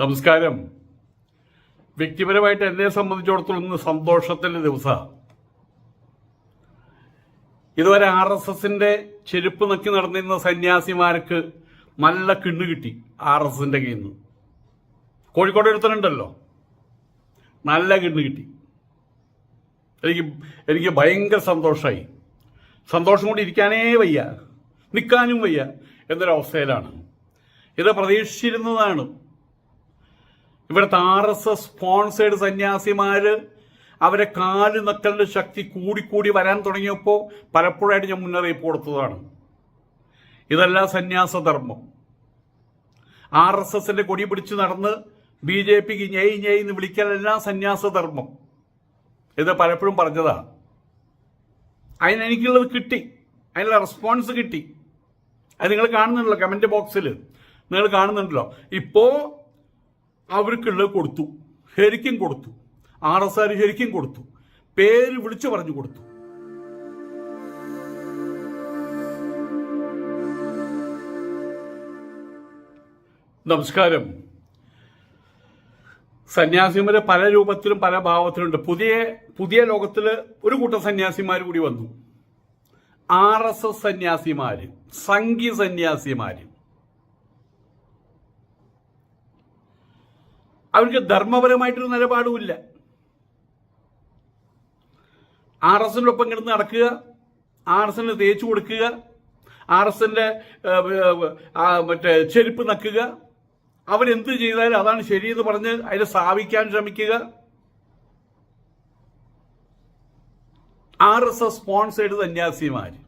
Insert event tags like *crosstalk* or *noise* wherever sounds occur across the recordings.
നമസ്കാരം. വ്യക്തിപരമായിട്ട് എന്നെ സംബന്ധിച്ചിടത്തോളം ഇന്ന് സന്തോഷത്തിന്റെ ദിവസമാണ് ഇതുവരെ ആർ എസ് എസിന്റെ ചെരുപ്പ് നക്കി നടന്നിരുന്ന സന്യാസിമാർക്ക് നല്ല കിണ്ണു കിട്ടി ആർ എസ് എസിന്റെ കയ്യിൽ നിന്ന്. കോഴിക്കോട് എടുത്തിട്ടുണ്ടല്ലോ നല്ല കിണ്ണു കിട്ടി. എനിക്ക് എനിക്ക് ഭയങ്കര സന്തോഷമായി സന്തോഷം കൊണ്ട് ഇരിക്കാനേ വയ്യ. നിൽക്കാനും വയ്യ എന്നൊരവസ്ഥയിലാണ്. ഇത് പ്രതീക്ഷിച്ചിരുന്നതാണ് ഇവിടുത്തെ ആർ എസ് എസ് സ്പോൺസേഡ് സന്യാസിമാര് അവരെ കാൽ നക്കലിന്റെ ശക്തി കൂടിക്കൂടി വരാൻ തുടങ്ങിയപ്പോൾ പലപ്പോഴായിട്ട് ഞാൻ മുന്നറിയിപ്പ് കൊടുത്തതാണ്. ഇതല്ല സന്യാസധർമ്മം. ആർ എസ് എസിന്റെ കൊടി പിടിച്ച് നടന്ന് ബി ജെ പിക്ക് ഞെയ് ഞെയ് എന്ന് വിളിക്കലല്ല സന്യാസധർമ്മം. ഇത് പലപ്പോഴും പറഞ്ഞതാണ്. അതിനെനിക്കുള്ളത് കിട്ടി. അതിനുള്ള റെസ്പോൺസ് കിട്ടി. അത് നിങ്ങൾ കാണുന്നുണ്ടല്ലോ കമന്റ് ബോക്സിൽ നിങ്ങൾ കാണുന്നുണ്ടല്ലോ. ഇപ്പോ അവർക്കുള്ളത് കൊടുത്തു. ശരിക്കും കൊടുത്തു. ആർ എസ് ആർ ശരിക്കും കൊടുത്തു. പേര് വിളിച്ചു പറഞ്ഞു കൊടുത്തു. നമസ്കാരം. സന്യാസിമാര് പല രൂപത്തിലും പല ഭാവത്തിലുണ്ട്. പുതിയ പുതിയ ലോകത്തിൽ ഒരു കൂട്ടം സന്യാസിമാർ കൂടി വന്നു. ആർ എസ് എസ് സന്യാസിമാര് സംഘി സന്യാസിമാര്. അവർക്ക് ധർമ്മപരമായിട്ടൊരു നിലപാടുമില്ല. ആർ എസിനൊപ്പം കിടന്ന് നടക്കുക ആർ എസിന് തേച്ചു കൊടുക്കുക ആർ എസിന്റെ മറ്റേ ചെരുപ്പ് നക്കുക. അവരെന്ത് ചെയ്താലും അതാണ് ശരിയെന്ന് പറഞ്ഞ് അതിനെ സ്ഥാപിക്കാൻ ശ്രമിക്കുക. ആർ എസ് എസ് സ്പോൺസേഡ് സന്യാസിമാര്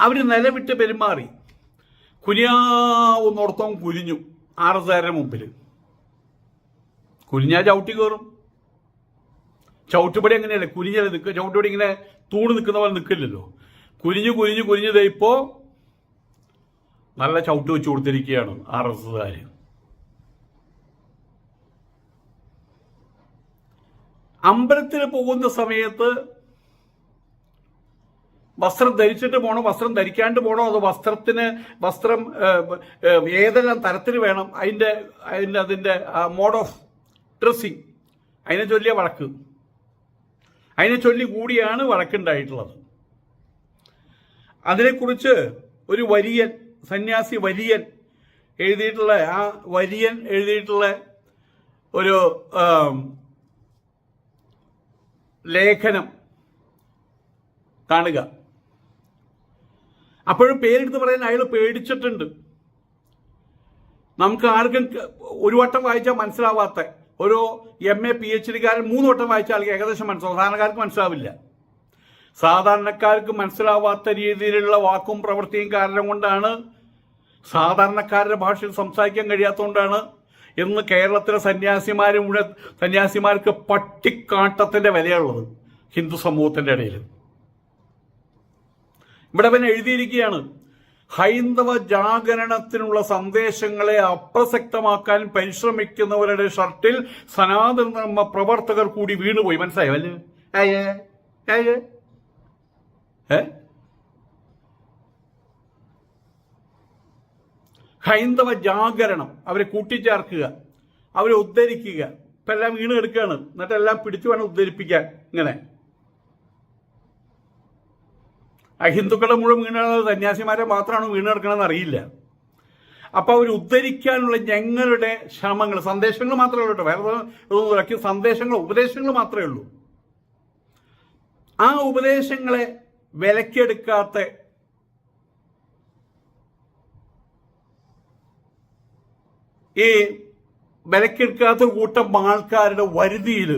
അവർ നിലവിട്ട് പെരുമാറി. കുനിയാവുന്നോടത്തോം കുനിഞ്ഞു. ആരുടെ മുമ്പിൽ കുനിഞ്ഞാ ചവിട്ടി കയറും ചവിട്ടുപടി അങ്ങനെയല്ലേ കുനിഞ്ഞല്ലേ നിൽക്കുക ചവിട്ടുപടി ഇങ്ങനെ തൂണ് നിൽക്കുന്ന പോലെ നിൽക്കില്ലല്ലോ കുനിഞ്ഞു കുനിഞ്ഞു കുനിഞ്ഞു ദേ ഇപ്പോ നല്ല ചവിട്ട് വെച്ച് കൊടുത്തിരിക്കുകയാണ് ആർ എസ് എസ്കാര് അമ്പലത്തിൽ പോകുന്ന സമയത്ത് വസ്ത്രം ധരിച്ചിട്ട് പോകണോ വസ്ത്രം ധരിക്കാണ്ട് പോകണോ അതോ വസ്ത്രത്തിന് വസ്ത്രം ഏതെല്ലാം തരത്തിൽ വേണം അതിന്റെ അതിന്റെ അതിന്റെ മോഡ് ഓഫ് ഡ്രസ്സിങ് അതിനെ ചൊല്ലിയ വഴക്ക്. അതിനെ ചൊല്ലി കൂടിയാണ് വഴക്കുണ്ടായിട്ടുള്ളത്. അതിനെക്കുറിച്ച് ഒരു വരിയൻ സന്യാസി വരിയൻ എഴുതിയിട്ടുള്ള ആ വരിയൻ എഴുതിയിട്ടുള്ള ഒരു ലേഖനം കാണുക. അപ്പോഴും പേരെടുത്ത് പറയാൻ അയാൾ പേടിച്ചിട്ടുണ്ട്. നമുക്ക് ആർക്കും ഒരു വട്ടം വായിച്ചാൽ മനസ്സിലാവാത്ത ഒരു എം എ പി എച്ച് ഡിക്കാരൻ മൂന്ന് വട്ടം വായിച്ചാൽ ആൾക്ക് ഏകദേശം മനസ്സിലാവും സാധാരണക്കാർക്ക് മനസ്സിലാവില്ല. സാധാരണക്കാർക്ക് മനസ്സിലാവാത്ത രീതിയിലുള്ള വാക്കും പ്രവൃത്തിയും കാരണം കൊണ്ടാണ് സാധാരണക്കാരുടെ ഭാഷയിൽ സംസാരിക്കാൻ കഴിയാത്തതുകൊണ്ടാണ് ഇന്ന് കേരളത്തിലെ സന്യാസിമാരും സന്യാസിമാർക്ക് പട്ടിക്കാട്ടത്തിന്റെ വിലയുള്ളത് ഹിന്ദു സമൂഹത്തിന്റെ ഇടയിൽ. ഇവിടെ പിന്നെ എഴുതിയിരിക്കുകയാണ് ഹൈന്ദവ ജാഗരണത്തിനുള്ള സന്ദേശങ്ങളെ അപ്രസക്തമാക്കാൻ പരിശ്രമിക്കുന്നവരുടെ ഷർട്ടിൽ സനാതനധർമ്മ പ്രവർത്തകർ കൂടി വീണുപോയി. മനസ്സിലായോ? അല്ലേ? ഹൈന്ദവ ജാഗരണം അവരെ കൂട്ടിച്ചേർക്കുക അവരെ ഉദ്ധരിക്കുക. ഇപ്പം എല്ലാം വീണ് എടുക്കുകയാണ് എന്നിട്ടെല്ലാം പിടിച്ചു വേണം ഉദ്ധരിപ്പിക്കാൻ. ഇങ്ങനെ. അഹിന്ദുക്കളെ മുഴുവൻ വീണത് സന്യാസിമാരെ മാത്രമാണ് വീണെടുക്കണമെന്ന് അറിയില്ല. അപ്പൊ അവർ ഉദ്ധരിക്കാനുള്ള ഞങ്ങളുടെ ശ്രമങ്ങൾ സന്ദേശങ്ങൾ മാത്രമേ ഉള്ളൂ വേറെ ഒന്നും ഇല്ല. സന്ദേശങ്ങൾ ഉപദേശങ്ങൾ മാത്രമേ ഉള്ളൂ. ആ ഉപദേശങ്ങളെ വിലക്കെടുക്കാത്ത ഈ വിലക്കെടുക്കാത്ത കൂട്ടം ആൾക്കാരുടെ വരുതിയിൽ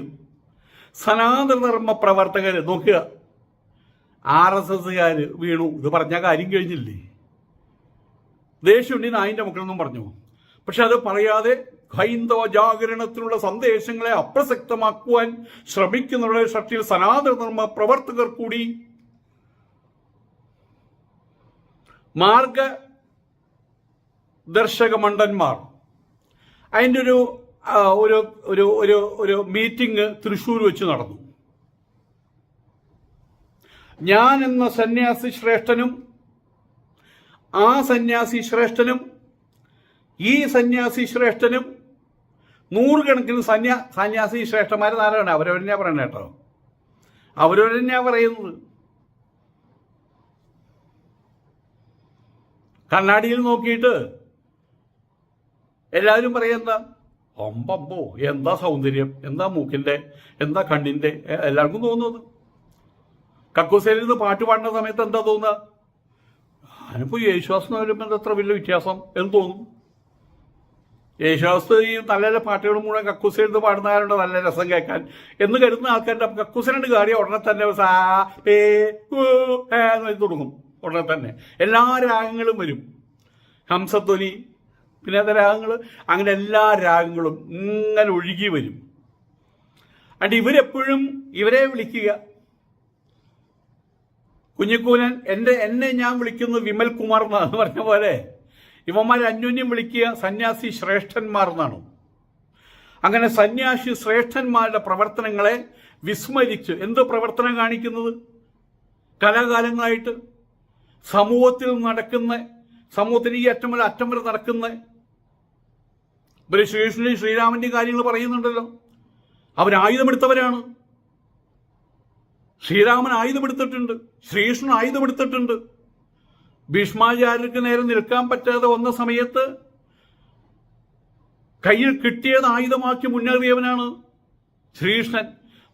സനാതനധർമ്മ പ്രവർത്തകർ നോക്കുക ആർ എസ് എസ്സുകാര് വീണു. ഇത് പറഞ്ഞ കാര്യം കഴിഞ്ഞില്ലേ? ദേഷ്യമുണ്ടി നായിന്റെ മക്കളെന്നും പറഞ്ഞു. പക്ഷെ അത് പറയാതെ ഹൈന്ദവ ജാഗരണത്തിനുള്ള സന്ദേശങ്ങളെ അപ്രസക്തമാക്കുവാൻ ശ്രമിക്കുന്നവരുടെ ഷർട്ടിൽ സനാതനധർമ്മ പ്രവർത്തകർ കൂടി മാർഗ ദർശക മണ്ടന്മാർ. അതിന്റെ ഒരു ഒരു ഒരു ഒരു മീറ്റിംഗ് തൃശ്ശൂർ വെച്ച് നടന്നു. ഞാൻ എന്ന സന്യാസി ശ്രേഷ്ഠനും ആ സന്യാസി ശ്രേഷ്ഠനും ഈ സന്യാസി ശ്രേഷ്ഠനും നൂറുകണക്കിന് സന്യാ സന്യാസി ശ്രേഷ്ഠന്മാർ നാരായണ അവരവരെന്നാ പറയണേ കേട്ടോ? അവരവരെന്നാ പറയുന്നത്? കണ്ണാടിയിൽ നോക്കിയിട്ട് എല്ലാവരും പറയുന്ന അമ്പമ്പോ എന്താ സൗന്ദര്യം? എന്താ മൂക്കിന്റെ? എന്താ കണ്ണിന്റെ? എല്ലാവർക്കും തോന്നുന്നത്. കക്കൂസയിൽ നിന്ന് പാട്ട് പാടുന്ന സമയത്ത് എന്താ തോന്നുക? ഞാനിപ്പോ യേശുദാസ് വരുമ്പോൾ എത്ര വലിയ വ്യത്യാസം എന്ന് തോന്നും. യേശുദാസ് ഈ നല്ല നല്ല പാട്ടുകൾ മുഴുവൻ കക്കൂസയിൽ നിന്ന് പാടുന്നവരുണ്ട് നല്ല രസം കേൾക്കാൻ. എന്ന് കരുതുന്ന ആൾക്കാരുടെ കക്കൂസിനുണ്ട് കാര്യം ഉടനെ തന്നെ സാ പേ തുടങ്ങും. ഉടനെ തന്നെ. എല്ലാ രാഗങ്ങളും വരും. ഹംസധ്വനി പിന്നെ അത് രാഗങ്ങൾ അങ്ങനെ എല്ലാ രാഗങ്ങളും ഇങ്ങനെ ഒഴുകി വരും. അണ്ട് ഇവരെപ്പോഴും ഇവരെ വിളിക്കുക. കുഞ്ഞിക്കൂനൻ എന്റെ എന്നെ ഞാൻ വിളിക്കുന്നത് വിമൽ കുമാർ എന്നാണ് പറഞ്ഞ പോലെ. ഇവന്മാർ അന്യോന്യം വിളിക്കുക സന്യാസി ശ്രേഷ്ഠന്മാർ എന്നാണ്. അങ്ങനെ സന്യാസി ശ്രേഷ്ഠന്മാരുടെ പ്രവർത്തനങ്ങളെ വിസ്മരിച്ച്. എന്ത് പ്രവർത്തനം കാണിക്കുന്നത്? കലാകാലങ്ങളായിട്ട് സമൂഹത്തിൽ നടക്കുന്ന സമൂഹത്തിന് ഈ അറ്റം വരെ അറ്റം വരെ നടക്കുന്ന ഇവർ ശ്രീകൃഷ്ണനും ശ്രീരാമന്റെയും കാര്യങ്ങൾ പറയുന്നുണ്ടല്ലോ. അവർ ആയുധമെടുത്തവരാണ് ശ്രീരാമൻ ആയുധമെടുത്തിട്ടുണ്ട് ശ്രീകൃഷ്ണൻ ആയുധമെടുത്തിട്ടുണ്ട്. ഭീഷ്മാചാര്യർക്ക് നേരെ നിൽക്കാൻ പറ്റാതെ വന്ന സമയത്ത് കയ്യിൽ കിട്ടിയത് ആയുധമാക്കി മുന്നേറിയവനാണ് ശ്രീകൃഷ്ണൻ.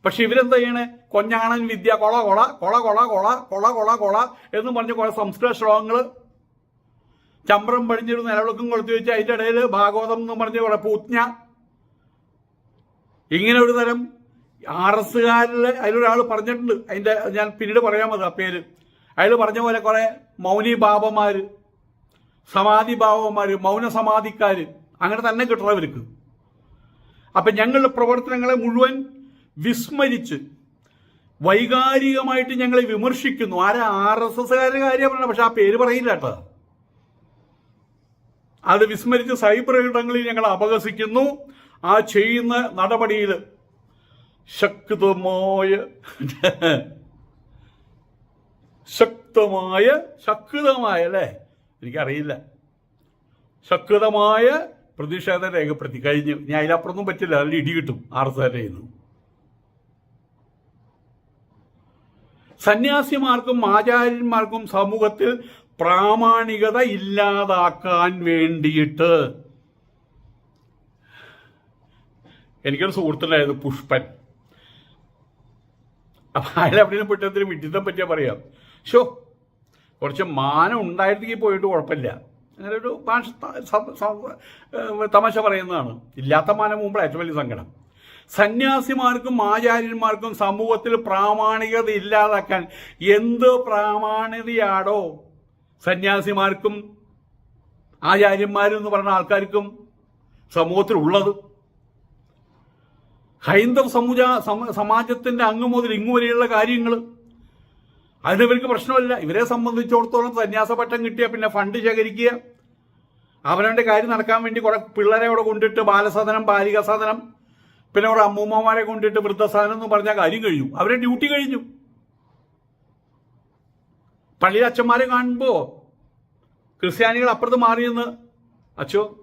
പക്ഷെ ഇവരെന്താ ചെയ്യണേ? കൊഞ്ഞാണൻ വിദ്യ കൊള കൊള കൊള കൊള കൊള കൊള കൊള കൊള എന്ന് പറഞ്ഞ കുറെ സംസ്കൃത ശ്ലോകങ്ങൾ ചമ്പ്രം പടിഞ്ഞൊരു നിലവിളക്കും കൊടുത്തു വെച്ച് അതിന്റെ ഇടയിൽ ഭാഗവതം എന്ന് പറഞ്ഞ കുറെ പൂജ്ഞ. ഇങ്ങനെ ഒരു തരം ആർ എസ്സുകാരിൽ അതിലൊരാൾ പറഞ്ഞിട്ടുണ്ട്. അതിന്റെ ഞാൻ പിന്നീട് പറയാൻ മതി ആ പേര്. അയാൾ പറഞ്ഞ പോലെ കുറെ മൗനി ബാബമാര് സമാധി ബാബമാര് മൗന സമാധിക്കാര് അങ്ങനെ തന്നെ കിട്ടണം ഇവർക്ക് അപ്പൊ ഞങ്ങളുടെ പ്രവർത്തനങ്ങളെ മുഴുവൻ വിസ്മരിച്ച് വൈകാരികമായിട്ട് ഞങ്ങളെ വിമർശിക്കുന്നു. ആരാ ആർ എസ് എസ്സുകാരുടെ കാര്യം പറഞ്ഞ പക്ഷെ ആ പേര് പറയില്ല കേട്ടോ. അത് വിസ്മരിച്ച് സൈബർ ഇടങ്ങളിൽ ഞങ്ങൾ അപഹസിക്കുന്നു. ആ ചെയ്യുന്ന നടപടിയിൽ ശക്തമായ ശക്തമായ ശക്തമായ അല്ലേ? എനിക്കറിയില്ല. ശക്തമായ പ്രതിഷേധം രേഖപ്പെടുത്തി. കഴിഞ്ഞു. ഇനി അതിലപ്പുറമൊന്നും പറ്റില്ല. അതിൽ ഇടി കിട്ടും. ആർ എസ് നിന്ന് സന്യാസിമാർക്കും ആചാര്യന്മാർക്കും സമൂഹത്തിൽ പ്രാമാണികത ഇല്ലാതാക്കാൻ വേണ്ടിയിട്ട് എനിക്കൊരു സുഹൃത്തുണ്ടായിരുന്നു പുഷ്പൻ. അപ്പൊ അയാൾ എവിടെയും പെട്ടതിന് വിഡിത്തം പറ്റിയാ പറയാം. ഷോ കുറച്ച് മാനം ഉണ്ടായിരുന്നെങ്കിൽ പോയിട്ട് കുഴപ്പമില്ല. അങ്ങനെ ഒരു ഭാഷ തമാശ പറയുന്നതാണ്. ഇല്ലാത്ത മാനം മുമ്പ് ഏറ്റവും വലിയ സങ്കടം. സന്യാസിമാർക്കും ആചാര്യന്മാർക്കും സമൂഹത്തിൽ പ്രാമാണികത ഇല്ലാതാക്കാൻ എന്ത് പ്രാമാണികതയാടോ? സന്യാസിമാർക്കും ആചാര്യന്മാരും എന്ന് പറഞ്ഞ ആൾക്കാർക്കും സമൂഹത്തിൽ ഉള്ളത് ഹൈന്ദവ സമുജ സമ- സമാജത്തിന്റെ അങ്ങ് മുതൽ ഇങ്ങു വരെയുള്ള കാര്യങ്ങൾ അതിന് ഇവർക്ക് പ്രശ്നമില്ല. ഇവരെ സംബന്ധിച്ചിടത്തോളം സന്യാസ പട്ടം കിട്ടിയ പിന്നെ ഫണ്ട് ശേഖരിക്കുക. അവനവന്റെ കാര്യം നടക്കാൻ വേണ്ടി കുറെ പിള്ളേരെ അവിടെ കൊണ്ടിട്ട് ബാലസാധനം ബാലിക സദനം പിന്നെ അവിടെ അമ്മൂമ്മമാരെ കൊണ്ടിട്ട് വൃദ്ധസദനം എന്ന് പറഞ്ഞ കാര്യം കഴിഞ്ഞു. അവരെ ഡ്യൂട്ടി കഴിഞ്ഞു. പള്ളിയിൽ അച്ഛന്മാരെ കാണുമ്പോൾ ക്രിസ്ത്യാനികൾ അപ്പുറത്ത് മാറിയെന്ന് അച്ഛോ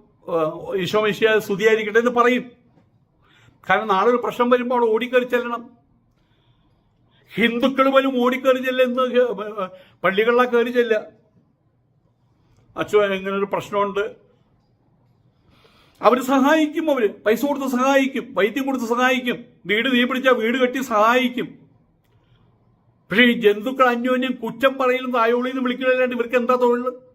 ഈശോ മിശിയ സ്തുതിയായിരിക്കട്ടെ എന്ന് പറയും. കാരണം നാളെ ഒരു പ്രശ്നം വരുമ്പോൾ അവിടെ ഓടിക്കറി ചെല്ലണം. ഹിന്ദുക്കൾ പോലും ഓടിക്കറി ചെല്ലുന്ന പള്ളികളിലാ കയറി ചെല്ലുക. അച്ഛോ ഇങ്ങനെ ഒരു പ്രശ്നമുണ്ട്. അവർ സഹായിക്കും അവർ. പൈസ കൊടുത്ത് സഹായിക്കും. വൈദ്യം കൊടുത്ത് സഹായിക്കും. വീട് തീ പിടിച്ചാൽ വീട് കെട്ടി സഹായിക്കും. പക്ഷേ ഈ ജന്തുക്കൾ അന്യോന്യം കുറ്റം പറയലും തായോളിന്ന് വിളിക്കലല്ലാണ്ട് ഇവർക്ക് എന്താ തൊഴിൽ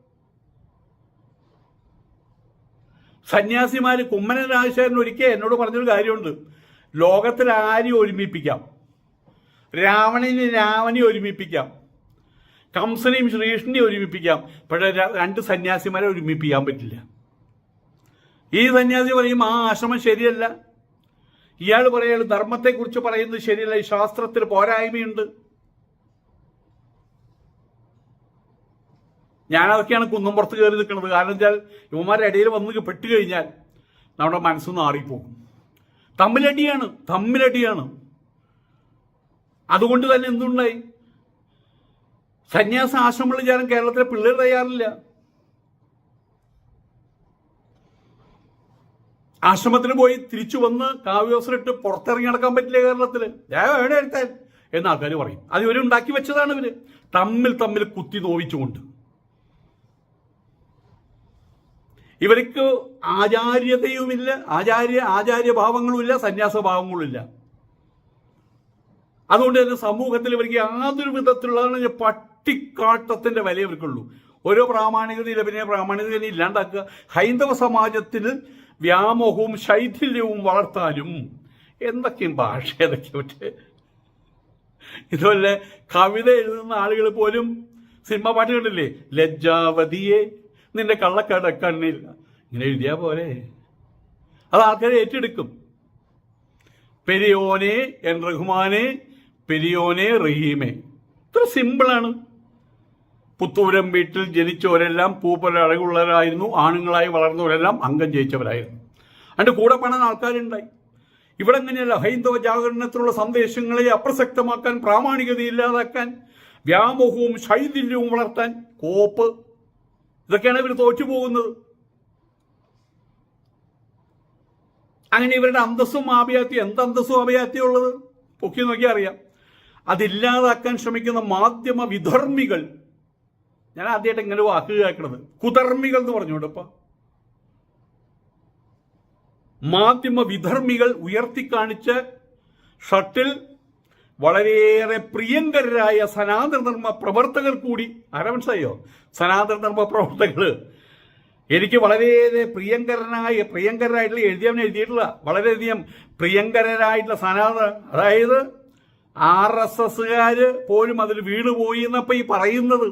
സന്യാസിമാര് കുമ്മനൻ രാജശേഖരൻ ഒരിക്കൽ എന്നോട് പറഞ്ഞൊരു കാര്യമുണ്ട്. ലോകത്തിൽ ആരെയും ഒരുമിപ്പിക്കാം. രാവണനെ രാവണി ഒരുമിപ്പിക്കാം. കംസനെയും ശ്രീകൃഷ്ണനെയും ഒരുമിപ്പിക്കാം. പക്ഷേ രണ്ട് സന്യാസിമാരെ ഒരുമിപ്പിക്കാൻ പറ്റില്ല. ഈ സന്യാസി പറയും ആ ആശ്രമം ശരിയല്ല. ഇയാൾ പറയുകയാണ് ധർമ്മത്തെക്കുറിച്ച് പറയുന്നത് ശരിയല്ല. ഈ ശാസ്ത്രത്തിൽ പോരായ്മയുണ്ട്. ഞാനതൊക്കെയാണ് കുന്നുംപുറത്ത് കയറി നിൽക്കുന്നത്. കാരണം വെച്ചാൽ യുവമാരുടെ ഇടയിൽ വന്ന് പെട്ട് കഴിഞ്ഞാൽ നമ്മുടെ മനസ്സ് നാറിപ്പോകും. തമ്മിലടിയാണ് തമ്മിലടിയാണ്. അതുകൊണ്ട് തന്നെ എന്തുണ്ടായി? സന്യാസ ആശ്രമങ്ങളിൽ ചേരാൻ കേരളത്തിലെ പിള്ളേർ തയ്യാറില്ല. ആശ്രമത്തിന് പോയി തിരിച്ചു വന്ന് കാവ്യോസറിട്ട് പുറത്തിറങ്ങി നടക്കാൻ പറ്റില്ല കേരളത്തിൽ എവിടെ എടുത്താൽ എന്ന് ആൾക്കാർ പറയും. അത് ഇവർ ഉണ്ടാക്കി വെച്ചതാണ് ഇവർ. തമ്മിൽ തമ്മിൽ കുത്തി നോവിച്ചുകൊണ്ട്. ഇവർക്ക് ആചാര്യതയുമില്ല ആചാര്യ ആചാര്യഭാവങ്ങളുമില്ല സന്യാസഭാവങ്ങളുമില്ല. അതുകൊണ്ട് തന്നെ സമൂഹത്തിൽ ഇവർക്ക് യാതൊരു വിധത്തിലുള്ള പട്ടിക്കാട്ടത്തിന്റെ വില ഇവർക്കുള്ളൂ. ഓരോ പ്രാമാണികതയില്ല പിന്നെ പ്രാമാണികത ഇല്ലാണ്ടാക്കുക. ഹൈന്ദവ സമാജത്തിൽ വ്യാമോഹവും ശൈഥില്യവും വളർത്താനും എന്തൊക്കെയും ഭാഷ ഏതൊക്കെ പറ്റേ ഇതുപോലെ കവിത എഴുതുന്ന ആളുകൾ പോലും സിനിമ പാട്ട് കണ്ടില്ലേ ലജ്ജാവതിയെ നിന്റെ കള്ളക്കട കണ്ണില്ല. ഇങ്ങനെ എഴുതിയാ പോലെ അത് ആൾക്കാരെ ഏറ്റെടുക്കും. പെരിയോനെ എൻ റഹ്മാനെ പെരിയോനെ റഹീമെ. ഇത്ര സിമ്പിളാണ്. പുത്തൂരം വീട്ടിൽ ജനിച്ചവരെല്ലാം പൂപ്പല അഴകുള്ളവരായിരുന്നു ആണുങ്ങളായി വളർന്നവരെല്ലാം അംഗം ജയിച്ചവരായിരുന്നു. അതിന്റെ കൂടെ പണാൻ ആൾക്കാരുണ്ടായി. ഇവിടെ അങ്ങനെയല്ല ഹൈന്ദവ ജാഗരണത്തിലുള്ള സന്ദേശങ്ങളെ അപ്രസക്തമാക്കാൻ പ്രാമാണികത ഇല്ലാതാക്കാൻ വ്യാമോഹവും ശൈഥില്യവും വളർത്താൻ കോപ്പ് ഇതൊക്കെയാണ് ഇവർ തോറ്റുപോകുന്നത്. അങ്ങനെ ഇവരുടെ അന്തസ്സും ആഭിയാത്യം എന്ത് അന്തസ്സും ആഭിയാത്യം ഉള്ളത് പൊക്കി നോക്കിയാൽ അറിയാം. അതില്ലാതാക്കാൻ ശ്രമിക്കുന്ന മാധ്യമ വിധർമ്മികൾ. ഞാൻ ആദ്യമായിട്ട് ഇങ്ങനെ വാക്ക് കേൾക്കണത്. കുധർമ്മികൾ എന്ന് പറഞ്ഞുകൊണ്ട് ഇപ്പൊ. മാധ്യമ വിധർമ്മികൾ ഉയർത്തി ഉയർത്തിക്കാണിച്ച ഷട്ടിൽ വളരെയേറെ പ്രിയങ്കരായ സനാതന ധർമ്മ പ്രവർത്തകർ കൂടി ആരാ മനസ്സിലായോ? സനാതന ധർമ്മ പ്രവർത്തകർ. എനിക്ക് വളരെയേറെ പ്രിയങ്കരനായ പ്രിയങ്കരായിട്ടുള്ള എഴുതിയവൻ എഴുതിയിട്ടുള്ള വളരെയധികം പ്രിയങ്കരായിട്ടുള്ള സനാതന അതായത് ആർ എസ് എസ്സുകാര് പോലും അതിൽ വീണുപോയി എന്നപ്പോൾ ഈ പറയുന്നത്.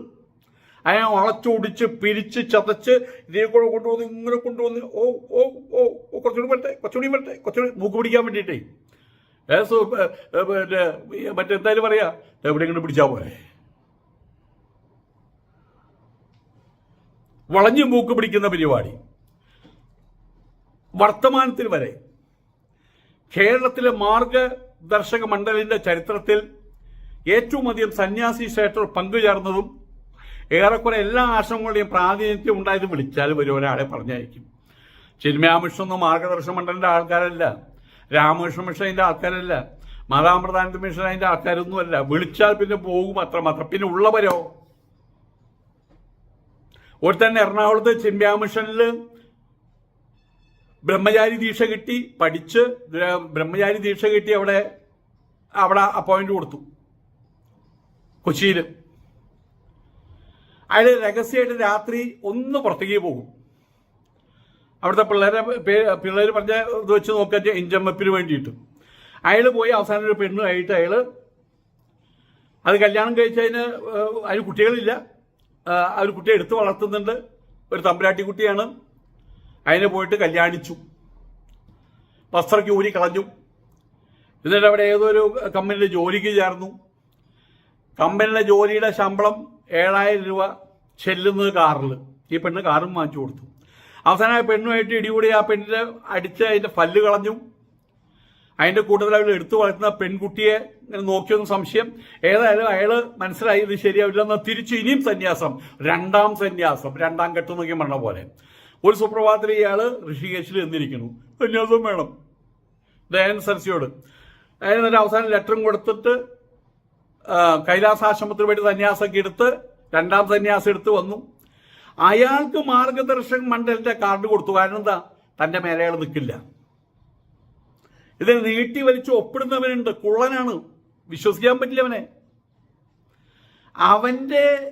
അതിനെ വളച്ചൊടിച്ച് പിരിച്ച് ചതച്ച് ഇതേ കൂടെ കൊണ്ടുവന്ന് ഇങ്ങനെ കൊണ്ടുവന്ന് ഓ ഓ ഓ, കുറച്ചുകൂടി വരട്ടെ കുറച്ചുകൂടി വരട്ടെ കുറച്ചുകൂടി മൂക്ക് പിടിക്കാൻ വേണ്ടിയിട്ടേ. മറ്റേ മറ്റെന്തായാലും പറയാ? എവിടെയെങ്കിലും പിടിച്ചാ പോരെ. വളഞ്ഞു മൂക്ക് പിടിക്കുന്ന പരിപാടി. വർത്തമാനത്തിൽ വരെ കേരളത്തിലെ മാർഗദർശക മണ്ഡലിന്റെ ചരിത്രത്തിൽ ഏറ്റവും അധികം സന്യാസി ക്ഷേത്രം പങ്കുചേർന്നതും ഏറെക്കുറെ എല്ലാ ആശ്രമങ്ങളുടെയും പ്രാതിനിധ്യം ഉണ്ടായത് വിളിച്ചാൽ വരും ഒരാളെ പറഞ്ഞായിരിക്കും ചിന്മയാമിഷൊന്നും മാർഗദർശന മണ്ഡലിന്റെ ആൾക്കാരല്ല. രാമകൃഷ്ണ മിഷൻ അതിന്റെ ആൾക്കാരല്ല. മാതാമൃതാനന്ദ മിഷൻ അതിന്റെ ആൾക്കാരൊന്നുമല്ല. വിളിച്ചാൽ പിന്നെ പോകും അത്രമാത്രം പിന്നെ ഉള്ളവരോ? ഒരു തന്നെ എറണാകുളത്ത് ചിമ്പ്യാ മിഷനിൽ ബ്രഹ്മചാരി ദീക്ഷ കിട്ടി പഠിച്ച് ബ്ര- ബ്രഹ്മചാരി ദീക്ഷ കിട്ടി അവിടെ അവിടെ അപ്പോയിന്റ് കൊടുത്തു. കൊച്ചിയിൽ അയാൾ രഹസ്യമായിട്ട് രാത്രി ഒന്ന് പുറത്തേക്ക് പോകും. അവിടുത്തെ പിള്ളേരെ പിള്ളേർ പറഞ്ഞ ഇത് വെച്ച് നോക്കാൻ ഇഞ്ചമ്മപ്പിന് വേണ്ടിയിട്ട്. അയാൾ പോയി അവസാനം ഒരു പെണ്ണുമായിട്ട് അയാൾ അത് കല്യാണം കഴിച്ചതിന് അതിന് കുട്ടികളില്ല. ആ ഒരു കുട്ടിയെ എടുത്ത് വളർത്തുന്നുണ്ട്. ഒരു തമ്പുരാട്ടി കുട്ടിയാണ്. അതിനെ പോയിട്ട് കല്യാണിച്ചു. വസ്ത്രയ്ക്ക് ഊരി കളഞ്ഞു. എന്നിട്ട് അവിടെ ഏതൊരു കമ്പനിയുടെ ജോലിക്ക് ചേർന്നു. കമ്പനിയുടെ ജോലിയുടെ ശമ്പളം ഏഴായിരം രൂപ ചെല്ലുന്നത് കാറിൽ ഈ പെണ്ണ് കാറും വാങ്ങിച്ചു കൊടുത്തു. അവസാനം ആ പെണ്ണുമായിട്ട് ഇടികൂടി ആ പെണ്ണിനെ അടിച്ച് അതിന്റെ പല്ല് കളഞ്ഞു. അതിന്റെ കൂട്ടത്തിൽ അവർ എടുത്തു വളർത്തുന്ന പെൺകുട്ടിയെ ഇങ്ങനെ നോക്കിയൊന്ന് സംശയം. ഏതായാലും അയാൾ മനസ്സിലായി ഇത് ശരിയാവില്ലെന്ന് തിരിച്ചു ഇനിയും സന്യാസം. രണ്ടാം സന്യാസം. രണ്ടാം ഘട്ടം നോക്കി പറഞ്ഞ പോലെ. ഒരു സുപ്രഭാതത്തിൽ ഇയാൾ ഋഷികേശിൽ എന്നിരിക്കുന്നു സന്യാസം വേണം. ദയൻ സരസിയോട് അതിന് അവസാനം ലെറ്ററും കൊടുത്തിട്ട് കൈലാസാശ്രമത്തിന് വേണ്ടി സന്യാസമൊക്കെ എടുത്ത് രണ്ടാം സന്യാസം എടുത്ത് വന്നു. അയാൾക്ക് മാർഗദർശക മണ്ഡലിന്റെ കാർഡ് കൊടുത്തു. കാരണം എന്താ തന്റെ മേലെ അയാൾ നിൽക്കില്ല. ഇതിനെ നീട്ടി വലിച്ചു ഒപ്പിടുന്നവനുണ്ട്. കുള്ളനാണ്. വിശ്വസിക്കാൻ പറ്റില്ല അവനെ. അവന്റെ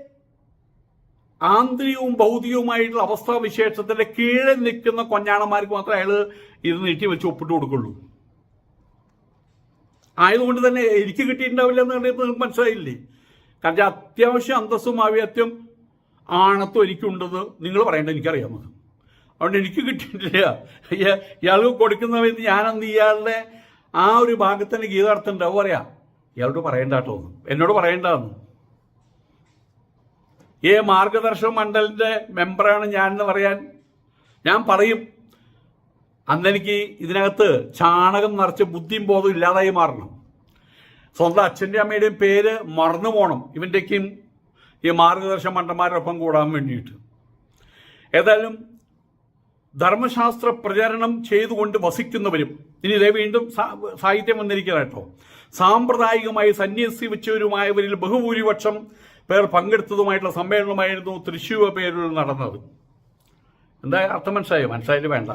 ആന്തരികവും ഭൗതികവുമായിട്ടുള്ള അവസ്ഥാ വിശേഷത്തിന്റെ കീഴെ നിൽക്കുന്ന കൊഞ്ഞാണന്മാർക്ക് മാത്രമേ അയാൾ ഇത് നീട്ടി വെച്ച് ഒപ്പിട്ട് കൊടുക്കുള്ളൂ. ആയതുകൊണ്ട് തന്നെ എനിക്ക് കിട്ടിയിട്ടുണ്ടാവില്ല എന്ന് കണ്ടിട്ട് നിങ്ങൾക്ക് മനസ്സിലായില്ലേ? കാരണം അത്യാവശ്യം അന്തസ്സും ആവിയത്യം ആണത്തും എനിക്കുണ്ടെന്ന് നിങ്ങൾ പറയേണ്ടത് എനിക്കറിയാമത് അതുകൊണ്ട് എനിക്ക് കിട്ടിയിട്ടില്ല. ഇയ- ഇയാൾക്ക് കൊടുക്കുന്നവന്ന് ഞാനന്ന് ഇയാളുടെ ആ ഒരു ഭാഗത്തിന് ഗീതാർത്ഥം ഉണ്ടാവും പറയാ. ഇയാളോട് പറയണ്ട എന്നോട് പറയണ്ടെന്ന്. ഏ മാർഗദർശക മണ്ഡലിന്റെ മെമ്പറാണ് ഞാൻ എന്ന് പറയാൻ ഞാൻ പറയും. അന്നെനിക്ക് ഇതിനകത്ത് ചാണകം നിറച്ച് ബുദ്ധിയും ബോധവും ഇല്ലാതായി മാറണം. സ്വന്തം അച്ഛന്റെ അമ്മയുടെയും പേര് മറന്നു പോകണം ഇവന്റെക്കും ഈ മാർഗദർശ മണ്ഡന്മാരോടൊപ്പം കൂടാൻ വേണ്ടിയിട്ട്. ഏതായാലും ധർമ്മശാസ്ത്ര പ്രചരണം ചെയ്തുകൊണ്ട് വസിക്കുന്നവരും ഇനി ഇതേ വീണ്ടും സാഹിത്യം വന്നിരിക്കുക കേട്ടോ. സാമ്പ്രദായികമായി സന്യസിവച്ചവരുമായവരിൽ ബഹുഭൂരിപക്ഷം പേർ പങ്കെടുത്തതുമായിട്ടുള്ള സമ്മേളനമായിരുന്നു തൃശ്ശൂർ പേരിൽ നടന്നത്. എന്താ അർത്ഥം മനസ്സിലായോ? മനസ്സിലായാലും വേണ്ട.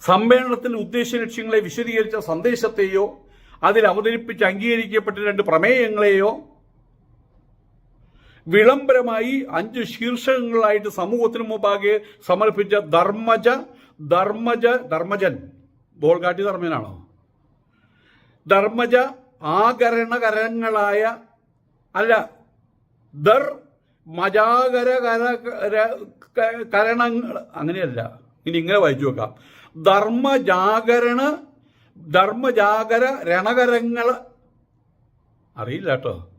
സമ്മേളനത്തിന്റെ ഉദ്ദേശ ലക്ഷ്യങ്ങളെ വിശദീകരിച്ച സന്ദേശത്തെയോ അതിൽ അവതരിപ്പിച്ച് അംഗീകരിക്കപ്പെട്ട രണ്ട് പ്രമേയങ്ങളെയോ വിളംബരമായി അഞ്ച് ശീർഷകങ്ങളായിട്ട് സമൂഹത്തിന് മുമ്പാകെ സമർപ്പിച്ച ധർമ്മജ ധർമ്മജ ധർമ്മജൻ. ബോൾഗാട്ടി ധർമ്മജനാണോ? ധർമ്മജ ആകരണകരങ്ങളായ അല്ല ദർ മജാകര കര കര- കരണങ്ങൾ അങ്ങനെയല്ല. ഇനി ഇങ്ങനെ വായിച്ചു നോക്കാം. ധർമ്മജാഗരണ ധർമ്മജാഗര രണകരങ്ങൾ. അറിയില്ല കേട്ടോ.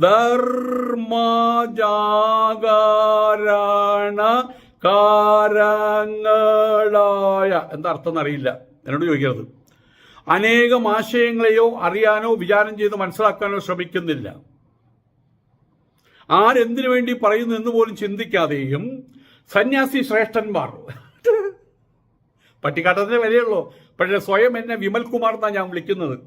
ധർമ്മജാഗരണ കാരങ്ങളായ എന്താ അർത്ഥം എന്നറിയില്ല. എന്നോട് ചോദിക്കരുത്. അനേകം ആശയങ്ങളെയോ അറിയാനോ വിചാരം ചെയ്ത് മനസ്സിലാക്കാനോ ശ്രമിക്കുന്നില്ല. ആരെന്തിനു വേണ്ടി പറയുന്നു എന്ന് പോലും ചിന്തിക്കാതെയും സന്യാസി ശ്രേഷ്ഠന്മാർ. *laughs* പട്ടിക്കാട്ടത്തിന്റെ വിലയുള്ളൂ. പക്ഷെ സ്വയം എന്നെ വിമൽ കുമാർ എന്നാണ് ഞാൻ വിളിക്കുന്നത്.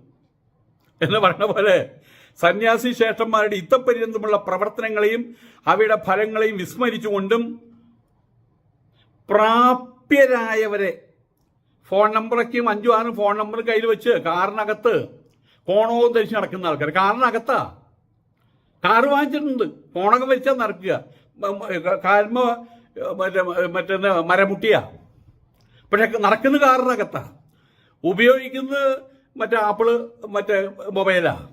എന്ന് പറഞ്ഞ പോലെ സന്യാസി ശേഷന്മാരുടെ ഇത്തപ്പര്യന്തമുള്ള പ്രവർത്തനങ്ങളെയും അവയുടെ ഫലങ്ങളെയും വിസ്മരിച്ചുകൊണ്ടും പ്രാപ്യരായവരെ ഫോൺ നമ്പറൊക്കെയും അഞ്ചും ആറും ഫോൺ നമ്പർ കയ്യിൽ വെച്ച് കാറിനകത്ത് കോണവും ധരിച്ച് നടക്കുന്ന ആൾക്കാർ കാറിനകത്താ. കാറ് വാങ്ങിച്ചിട്ടുണ്ട്. ഫോണൊക്കെ വെച്ചാൽ നടക്കുക. കാൽമ മറ്റേ മറ്റേ മരമുട്ടിയ. പക്ഷെ നടക്കുന്ന കാറിനകത്താ. ഉപയോഗിക്കുന്നത് മറ്റേ ആപ്പിൾ മറ്റേ മൊബൈലാ.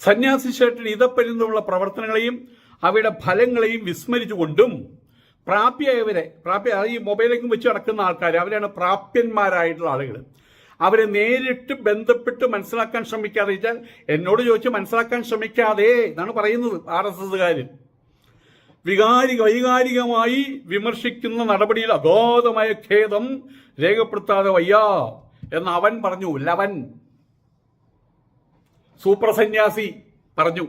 സന്യാസി ഷർട്ടിൽ ഇതപ്പരുന്നുള്ള പ്രവർത്തനങ്ങളെയും അവയുടെ ഫലങ്ങളെയും വിസ്മരിച്ചുകൊണ്ടും പ്രാപ്യമായവരെ പ്രാപ്യ ഈ മൊബൈലേക്കും വെച്ച് നടക്കുന്ന ആൾക്കാർ അവരാണ് പ്രാപ്യന്മാരായിട്ടുള്ള ആളുകൾ അവരെ നേരിട്ട് ബന്ധപ്പെട്ട് മനസ്സിലാക്കാൻ ശ്രമിക്കാതെ വെച്ചാൽ എന്നോട് ചോദിച്ച് മനസ്സിലാക്കാൻ ശ്രമിക്കാതെ എന്നാണ് പറയുന്നത് ആർ എസ് എസ്സുകാർ വികാരിക വൈകാരികമായി വിമർശിക്കുന്ന നടപടിയിൽ അഗാധമായ ഖേദം രേഖപ്പെടുത്താതെ വയ്യ എന്ന് അവൻ പറഞ്ഞു. ലവൻ. സൂപ്പർ സന്യാസി പറഞ്ഞു.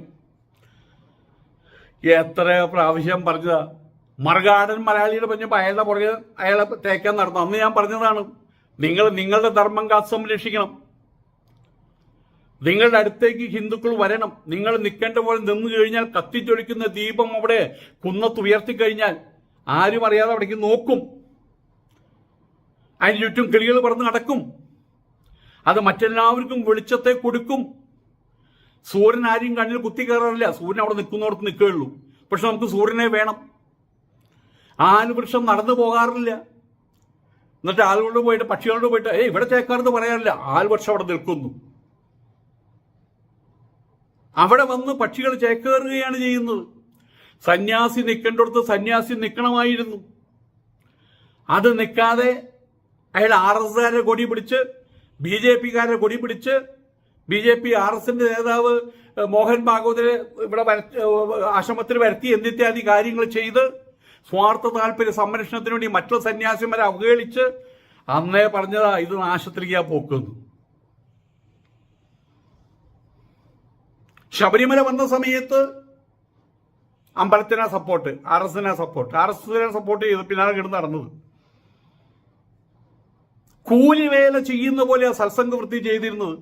എത്ര പ്രാവശ്യം പറഞ്ഞതാ? മറുകാടൻ മലയാളിയുടെ പറഞ്ഞപ്പോൾ അയാളുടെ പുറകെ അയാളെ തേക്കാൻ നടന്നു. അന്ന് ഞാൻ പറഞ്ഞതാണ് നിങ്ങൾ നിങ്ങളുടെ ധർമ്മം കാത്ത് സംരക്ഷിക്കണം നിങ്ങളുടെ അടുത്തേക്ക് ഹിന്ദുക്കൾ വരണം. നിങ്ങൾ നിൽക്കേണ്ട പോലെ നിന്ന് കഴിഞ്ഞാൽ കത്തിച്ചൊഴിക്കുന്ന ദീപം അവിടെ കുന്നത്ത് ഉയർത്തിക്കഴിഞ്ഞാൽ ആരും അറിയാതെ അവിടേക്ക് നോക്കും. അതിന് ചുറ്റും കിളികൾ പറന്ന് നടക്കും. അത് മറ്റെല്ലാവർക്കും വെളിച്ചത്തെ കൊടുക്കും. സൂര്യൻ ആരെയും കണ്ണിൽ കുത്തി കയറാറില്ല. സൂര്യൻ അവിടെ നിൽക്കുന്നവർക്ക് നിൽക്കുകയുള്ളൂ. പക്ഷെ നമുക്ക് സൂര്യനെ വേണം. ആനുവൃക്ഷം നടന്നു പോകാറില്ല. എന്നിട്ട് ആളുകളോട് പോയിട്ട് പക്ഷികളോട് പോയിട്ട് ഏയ് ഇവിടെ ചേക്കാറെന്ന് പറയാറില്ല. ആൽവൃക്ഷം അവിടെ നിൽക്കുന്നു. അവിടെ വന്ന് പക്ഷികൾ ചേക്കേറുകയാണ് ചെയ്യുന്നത്. സന്യാസി നിൽക്കേണ്ടടുത്ത് സന്യാസി നിൽക്കണമായിരുന്നു. അത് നിൽക്കാതെ അയാൾ ആർ എസ് കാരെ കൊടി പിടിച്ച് ബി ജെ പിക്കാരെ കൊടി പിടിച്ച് ബി ജെ പി ആർ എസിന്റെ നേതാവ് മോഹൻ ഭാഗവതരെ ഇവിടെ ആശ്രമത്തിൽ വരുത്തി എന്നിത്യാദി കാര്യങ്ങൾ ചെയ്ത് സ്വാർത്ഥ താല്പര്യ സംരക്ഷണത്തിന് വേണ്ടി മറ്റുള്ള സന്യാസിമാരെ അവഹേളിച്ച് അന്നേ പറഞ്ഞതാ ഇത് നാശത്തിലേക്കാ പോക്കുന്നു. ശബരിമല വന്ന സമയത്ത് അമ്പലത്തിനാ സപ്പോർട്ട് ആർ എസിനാ സപ്പോർട്ട്. ആർ എസിനെ സപ്പോർട്ട് ചെയ്ത് പിന്നാലെ കിടന്ന് നടന്നത്. കൂലിവേല ചെയ്യുന്ന പോലെ സത്സംഗ വൃത്തി ചെയ്തിരുന്നത്.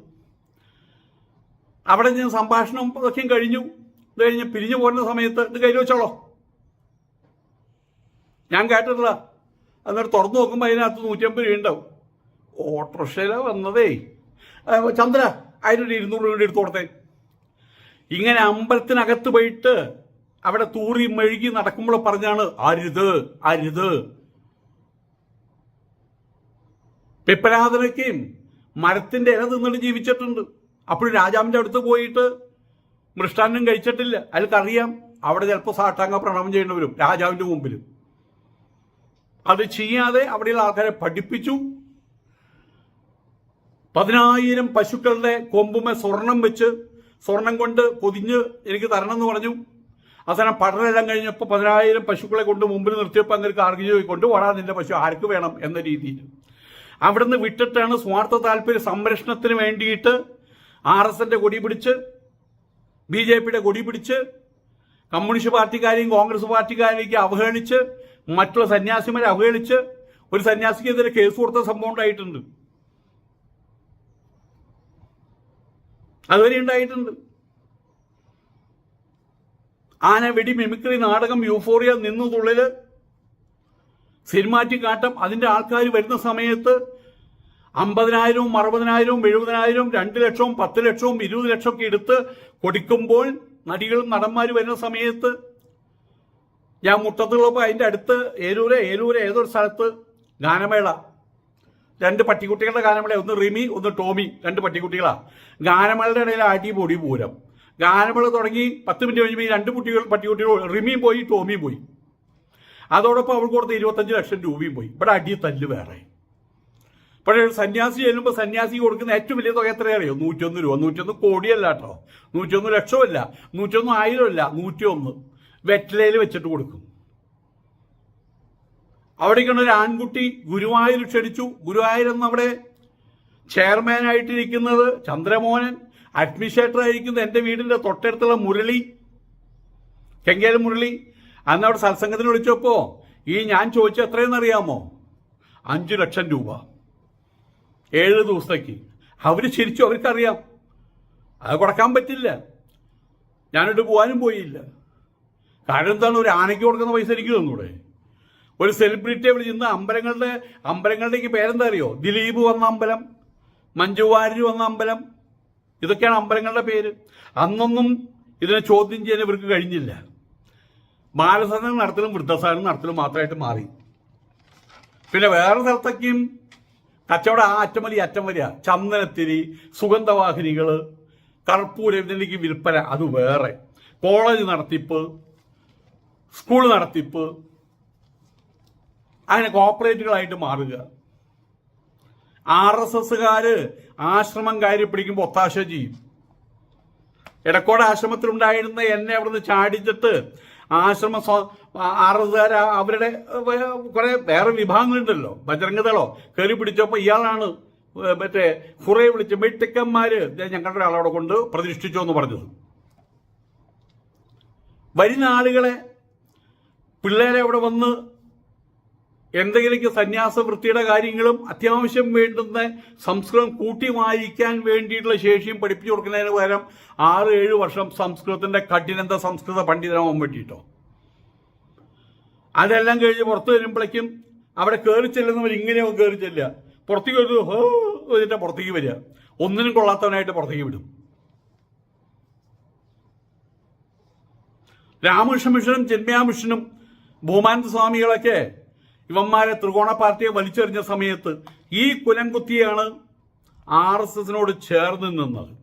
അവിടെ ഞാൻ സംഭാഷണം ഒക്കെ കഴിഞ്ഞു. ഇത് കഴിഞ്ഞ് പിരിഞ്ഞു പോകുന്ന സമയത്ത് ഇത് കയ്യിൽ വെച്ചോളോ. ഞാൻ കേട്ടിട്ടില്ല. എന്നിട്ട് തുറന്നു നോക്കുമ്പോൾ അതിനകത്ത് നൂറ്റമ്പത് രൂപ ഉണ്ടാവും. ഓട്ടോറിക്ഷയില വന്നതേ. ചന്ദ്ര അതിനൊരു ഇരുന്നൂറ് രൂപ എടുത്തു കൊടുത്തേ. ഇങ്ങനെ അമ്പലത്തിനകത്ത് പോയിട്ട് അവിടെ തൂറി മെഴുകി നടക്കുമ്പോൾ പറഞ്ഞാണ് അരുത് അരുത്. പിപ്പലാദനയ്ക്കും മരത്തിന്റെ ഇല തിന്നിട്ട് ജീവിച്ചിട്ടുണ്ട്. അപ്പോൾ രാജാവിന്റെ അടുത്ത് പോയിട്ട് മൃഷ്ടാന്നം കഴിച്ചിട്ടില്ല. അയാൾക്കറിയാം അവിടെ ചിലപ്പോൾ സാഷ്ടാംഗ പ്രണാമം ചെയ്യേണ്ടി വരും രാജാവിന്റെ മുമ്പിൽ അത് ചെയ്യാതെ അവിടെയുള്ള ആൾക്കാരെ പഠിപ്പിച്ചു. പതിനായിരം പശുക്കളുടെ കൊമ്പുമേ സ്വർണം വെച്ച് സ്വർണം കൊണ്ട് പൊതിഞ്ഞ് എനിക്ക് തരണം എന്ന് പറഞ്ഞു. അവസാനം പഠനമെല്ലാം കഴിഞ്ഞപ്പോൾ പതിനായിരം പശുക്കളെ കൊണ്ട് മുമ്പിൽ നിർത്തിയപ്പോൾ അങ്ങനെ ആർഗ്യ കൊണ്ട് ഓടാ നിന്റെ പശു ആർക്ക് വേണം? എന്ന രീതിയിൽ. അവിടുന്ന് വിട്ടിട്ടാണ് സ്വാർത്ഥ താല്പര്യ സംരക്ഷണത്തിന് വേണ്ടിയിട്ട് ആർ എസ് കൊടി പിടിച്ച് ബി ജെ പിയുടെ കൊടി പിടിച്ച് കമ്മ്യൂണിസ്റ്റ് പാർട്ടിക്കാരെയും കോൺഗ്രസ് പാർട്ടിക്കാരെയൊക്കെ അവഹേളിച്ച് മറ്റുള്ള സന്യാസിമാരെ അവഹേളിച്ച് ഒരു സന്യാസിക്കെതിരെ കേസ് കൊടുത്ത സംഭവം ഉണ്ടായിട്ടുണ്ട്. അതുവരെ ഉണ്ടായിട്ടുണ്ട്. ആന വെടി മിമിക്രി നാടകം യൂഫോറിയ നിന്നു തുള്ളിൽ സിനിമാറ്റിക് ആട്ടം അതിന്റെ ആൾക്കാർ വരുന്ന സമയത്ത് അമ്പതിനായിരവും അറുപതിനായിരവും എഴുപതിനായിരവും രണ്ട് ലക്ഷവും പത്ത് ലക്ഷവും ഇരുപത് ലക്ഷമൊക്കെ എടുത്ത് കൊടുക്കുമ്പോൾ നടികളും നടന്മാരും വരുന്ന സമയത്ത് ഞാൻ മുട്ടത്തുള്ളപ്പോൾ അതിന്റെ അടുത്ത് ഏലൂര് ഏലൂര് ഏതൊരു സ്ഥലത്ത് ഗാനമേള. രണ്ട് പട്ടിക്കുട്ടികളുടെ ഗാനമേള. ഒന്ന് റിമി ഒന്ന് ടോമി. രണ്ട് പട്ടിക്കുട്ടികളാണ് ഗാനമേളയുടെ ഇടയിൽ ആട്ടി പൊടി പൂരം. ഗാനമേള തുടങ്ങി പത്ത് മിനിറ്റ് കഴിഞ്ഞപ്പോൾ ഈ രണ്ട് കുട്ടികൾ പട്ടിക്കുട്ടികൾ റിമിയും പോയി ടോമിയും പോയി. അതോടൊപ്പം അവൾക്ക് കൊടുത്ത ഇരുപത്തഞ്ച് ലക്ഷം രൂപയും പോയി. ഇവിടെ അടി തല്ല് വേറെ. പക്ഷേ സന്യാസി ചെല്ലുമ്പോൾ സന്യാസി കൊടുക്കുന്ന ഏറ്റവും വലിയ തുക എത്രയറിയോ നൂറ്റൊന്ന് രൂപ. നൂറ്റൊന്ന് കോടിയല്ല കേട്ടോ. നൂറ്റൊന്ന് ലക്ഷമല്ല. നൂറ്റൊന്ന് ആയിരമല്ല. നൂറ്റിയൊന്ന്. വെറ്റിലയിൽ വെച്ചിട്ട് കൊടുക്കും. അവിടേക്കാണ് ഒരു ആൺകുട്ടി ഗുരുവായൂർ ക്ഷണിച്ചു. ഗുരുവായൂർ എന്ന് അവിടെ ചെയർമാനായിട്ടിരിക്കുന്നത് ചന്ദ്രമോഹനൻ. അഡ്മിനിസ്ട്രേറ്റർ ആയിരിക്കുന്നത് എന്റെ വീടിന്റെ തൊട്ടടുത്തുള്ള മുരളി. കെങ്കേല മുരളി. അന്ന് അവിടെ സത്സംഗത്തിന് വിളിച്ചപ്പോ ഈ ഞാൻ ചോദിച്ച എത്രയെന്നറിയാമോ അഞ്ചു ലക്ഷം രൂപ. ഏഴ് ദിവസത്തേക്ക്. അവർ ചിരിച്ചു അവർക്കറിയാം. അത് കൊടുക്കാൻ പറ്റില്ല. ഞാനിട്ട് പോകാനും പോയില്ല. കാരണം എന്താണ്? ഒരു ആനയ്ക്ക് കൊടുക്കുന്ന പൈസ എനിക്ക് തന്നൂടെ? ഒരു സെലിബ്രിറ്റിയെ വിളിച്ചിരുന്ന അമ്പലങ്ങളുടെ അമ്പലങ്ങളുടെക്ക് പേരെന്താ അറിയോ? ദിലീപ് വന്ന അമ്പലം മഞ്ജു വാര്യർ വന്ന അമ്പലം ഇതൊക്കെയാണ് അമ്പലങ്ങളുടെ പേര്. അന്നൊന്നും ഇതിനെ ചോദ്യം ചെയ്യാൻ ഇവർക്ക് കഴിഞ്ഞില്ല. ബാലസദനം നടത്തലും വൃദ്ധസദനം നടത്തലും മാത്രമായിട്ട് മാറി. പിന്നെ വേറെ സ്ഥലത്തൊക്കെയും കച്ചവടം ആ അറ്റം വലിയ അറ്റം വലിയ. ചന്ദനത്തിരി സുഗന്ധവാഹിനികൾ കർപ്പൂരം ഇതിലേക്ക് വിൽപ്പന. അത് വേറെ. കോളേജ് നടത്തിപ്പ് സ്കൂൾ നടത്തിപ്പ്. അങ്ങനെ കോപ്പറേറ്റുകളായിട്ട് മാറുക. ആർ എസ് എസ്സുകാര് ആശ്രമം കയറി പിടിക്കുമ്പോൾ ഒത്താശ ചെയ്യും. എടക്കോട് ആശ്രമത്തിലുണ്ടായിരുന്ന എന്നെ അവിടുന്ന് ചാടിച്ചിട്ട് ആശ്രമ ആറുകാര അവരുടെ കുറേ വേറെ വിഭാഗങ്ങളുണ്ടല്ലോ. ബജരംഗതളോ കയറി പിടിച്ചപ്പോൾ ഇയാളാണ് മറ്റേ കുറെ വിളിച്ച് മെട്ടിക്കന്മാര് ഞങ്ങളുടെ ആളവിടെ കൊണ്ട് പ്രതിഷ്ഠിച്ചോ എന്ന് പറഞ്ഞത്. വരുന്ന ആളുകളെ പിള്ളേരെ അവിടെ വന്ന് എന്തെങ്കിലും സന്യാസ വൃത്തിയുടെ കാര്യങ്ങളും അത്യാവശ്യം വേണ്ടുന്ന സംസ്കൃതം കൂട്ടി വായിക്കാൻ വേണ്ടിയിട്ടുള്ള ശേഷിയും പഠിപ്പിച്ചു കൊടുക്കുന്നതിന് പകരം ആറ് ഏഴ് വർഷം സംസ്കൃതത്തിന്റെ കഠിനന്ത സംസ്കൃത പണ്ഡിതനാവാൻ വേണ്ടിയിട്ടോ? അതെല്ലാം കഴിഞ്ഞ് പുറത്തു വരുമ്പോഴേക്കും അവിടെ കയറി ചെല്ലുന്നവർ ഇങ്ങനെയോ കയറി ചെല്ലുക. പുറത്തേക്ക് ഒരു ഹോ എന്നിട്ട് പുറത്തേക്ക് വരിക. ഒന്നിനും കൊള്ളാത്തവനായിട്ട് പുറത്തേക്ക് വിടും. രാമകൃഷ്ണ മിഷനും ചിന്മയാ മിഷനും ഭൂമാനന്ദ സ്വാമികളൊക്കെ ഇവന്മാരെ ത്രികോണ പാർട്ടിയെ വലിച്ചെറിഞ്ഞ സമയത്ത് ഈ കുലംകുത്തിയാണ് ആർ എസ് എസിനോട് ചേർന്ന് നിന്നത്.